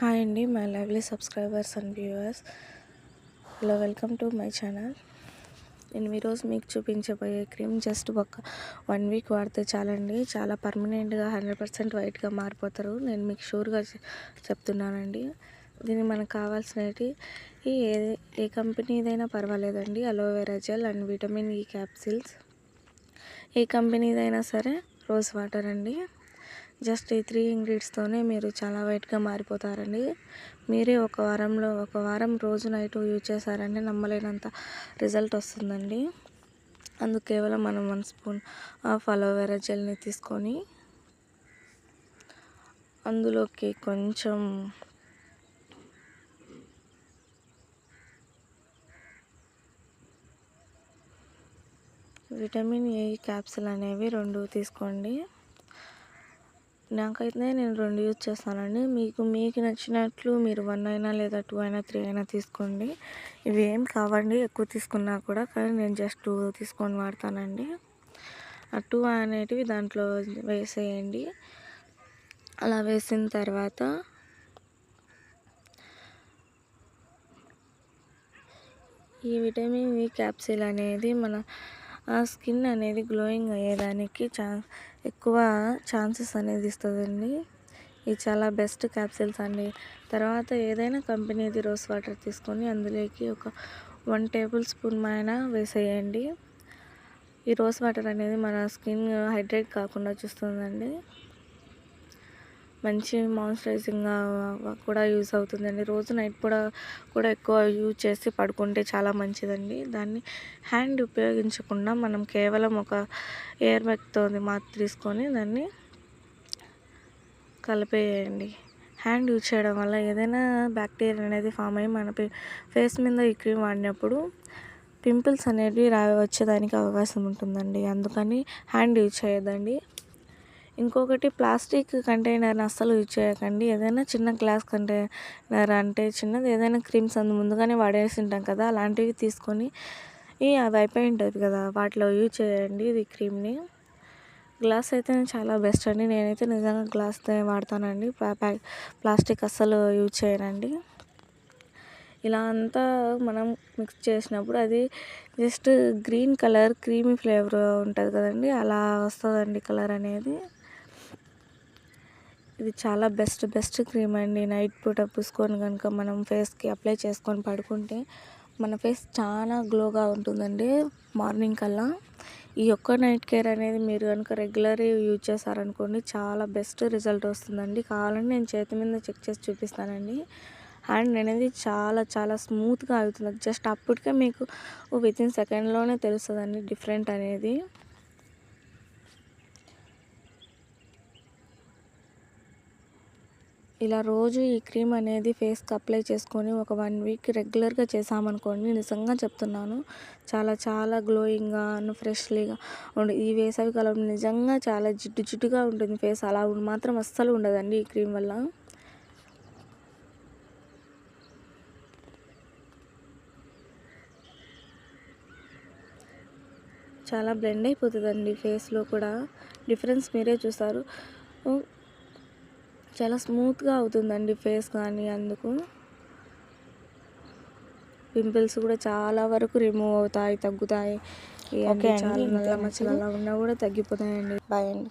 Hi అండి my lovely subscribers and viewers. Hello welcome to my channel. నేను ఈరోజు మీకు చూపించబోయే క్రీమ్ జస్ట్ ఒక వన్ వీక్ వాడితే చాలండి. చాలా పర్మనెంట్గా హండ్రెడ్ పర్సెంట్ వైట్గా మారిపోతారు. నేను మీకు షూర్గా చెప్తున్నానండి. దీనికి మనకు కావాల్సినవి ఏ ఏ కంపెనీదైనా పర్వాలేదండి. Aloe vera gel and vitamin E capsules. ఏ కంపెనీదైనా సరే రోజ్ వాటర్ అండి. జస్ట్ ఈ త్రీ ఇంగ్రీడియంట్స్తోనే మీరు చాలా వైట్గా మారిపోతారండి. మీరే ఒక వారంలో ఒక వారం రోజు నైట్ యూజ్ చేశారంటే నమ్మలేనంత రిజల్ట్ వస్తుందండి. అందుకు కేవలం మనం one spoon of aloe vera జెల్ని తీసుకొని అందులోకి కొంచెం విటమిన్ ఏ క్యాప్సిల్ అనేవి రెండు తీసుకోండి. నాకైతే నేను రెండు యూజ్ చేస్తానండి. మీకు మీకు నచ్చినట్లు మీరు వన్ అయినా లేదా టూ అయినా త్రీ అయినా తీసుకోండి. ఇవి ఏం కావండి ఎక్కువ తీసుకున్నా కూడా కానీ నేను జస్ట్ టూ తీసుకొని వాడతానండి. ఆ టూ అనేటివి దాంట్లో వేసేయండి. అలా వేసిన తర్వాత ఈ విటమిన్ ఈ క్యాప్సిల్ అనేది మన ఆ స్కిన్ అనేది గ్లోయింగ్ అయ్యేదానికి ఛాన్స్ ఎక్కువ ఛాన్సెస్ అనేది ఇస్తుందండి. ఇది చాలా బెస్ట్ క్యాప్సిల్స్ అండి. తర్వాత ఏదైనా కంపెనీది రోజ్ వాటర్ తీసుకొని అందులోకి ఒక వన్ టేబుల్ స్పూన్ అయినా వేసేయండి. ఈ రోజ్ వాటర్ అనేది మన స్కిన్ హైడ్రేట్ కాకుండా చూస్తుందండి. మంచి మాయిశ్చరైజింగ్గా కూడా యూస్ అవుతుందండి. రోజు నైట్ కూడా కూడా ఎక్కువ యూజ్ చేసి పడుకుంటే చాలా మంచిదండి. దాన్ని హ్యాండ్ ఉపయోగించకుండా మనం కేవలం ఒక ఎయిర్ బ్యాగ్తో మాత్రం తీసుకొని దాన్ని కలిపేయండి. హ్యాండ్ యూజ్ చేయడం వల్ల ఏదైనా బ్యాక్టీరియా అనేది ఫామ్ అయ్యి మన ఫేస్ మీద ఈ క్రీమ్ వాడినప్పుడు పింపుల్స్ అనేవి రావి వచ్చేదానికి అవకాశం ఉంటుందండి. అందుకని హ్యాండ్ యూజ్ చేయదండి ఇంకొకటి ప్లాస్టిక్ కంటైనర్ని అస్సలు యూజ్ చేయకండి. ఏదైనా చిన్న గ్లాస్ కంటైనర్ అంటే చిన్నది ఏదైనా క్రీమ్స్ అందు ముందుగానే వాడేసి ఉంటాం కదా అలాంటివి తీసుకొని ఈ అవి అయిపోయి ఉంటుంది కదా వాటిలో యూజ్ చేయండి ఇది క్రీమ్ని. గ్లాస్ అయితే చాలా బెస్ట్ అండి. నేనైతే నిజంగా గ్లాస్తో వాడతానండి. ప్లాస్టిక్ అస్సలు యూజ్ చేయనండి. ఇలా అంతా మనం మిక్స్ చేసినప్పుడు అది just green colour creamy flavour ఉంటుంది కదండి అలా వస్తుందండి కలర్ అనేది. ఇది చాలా బెస్ట్ బెస్ట్ క్రీమ్ అండి. నైట్ పూట పూసుకొని కనుక మనం ఫేస్కి అప్లై చేసుకొని పడుకుంటే మన ఫేస్ చాలా గ్లోగా ఉంటుందండి. మార్నింగ్ కల్లా. ఈ ఒక్క నైట్ కేర్ అనేది మీరు కనుక రెగ్యులర్ యూజ్ చేశారనుకోండి చాలా బెస్ట్ రిజల్ట్ వస్తుందండి. కావాలంటే నేను చేతి మీద చెక్ చేసి చూపిస్తానండి. హ్యాండ్ అనేది చాలా చాలా స్మూత్గా అవుతుంది జస్ట్ అప్పటికే మీకు వితిన్ సెకండ్లోనే తెలుస్తుందండి డిఫరెంట్ అనేది. ఇలా రోజు ఈ క్రీమ్ అనేది ఫేస్కి అప్లై చేసుకొని ఒక వన్ వీక్ రెగ్యులర్గా చేసామనుకోండి నిజంగా చెప్తున్నాను. చాలా చాలా గ్లోయింగ్గా ఫ్రెష్లీగా ఉండి ఈ వేసవి కాలం నిజంగా చాలా జిడ్డు జిడ్డుగా ఉంటుంది ఫేస్. అలా మాత్రం అస్సలు ఉండదండి ఈ క్రీమ్ వల్ల. చాలా బ్లెండ్ అయిపోతుందండి ఫేస్లో కూడా. డిఫరెన్స్ మీరే చూస్తారు. చాలా స్మూత్గా అవుతుందండి ఫేస్ కానీ అందుకు. పింపుల్స్ కూడా చాలా వరకు రిమూవ్ అవుతాయి తగ్గుతాయి. ఓకే చాలా నల్ల మచ్చలు అలా ఉన్నా కూడా తగ్గిపోతాయండి. బాయ్ అండి.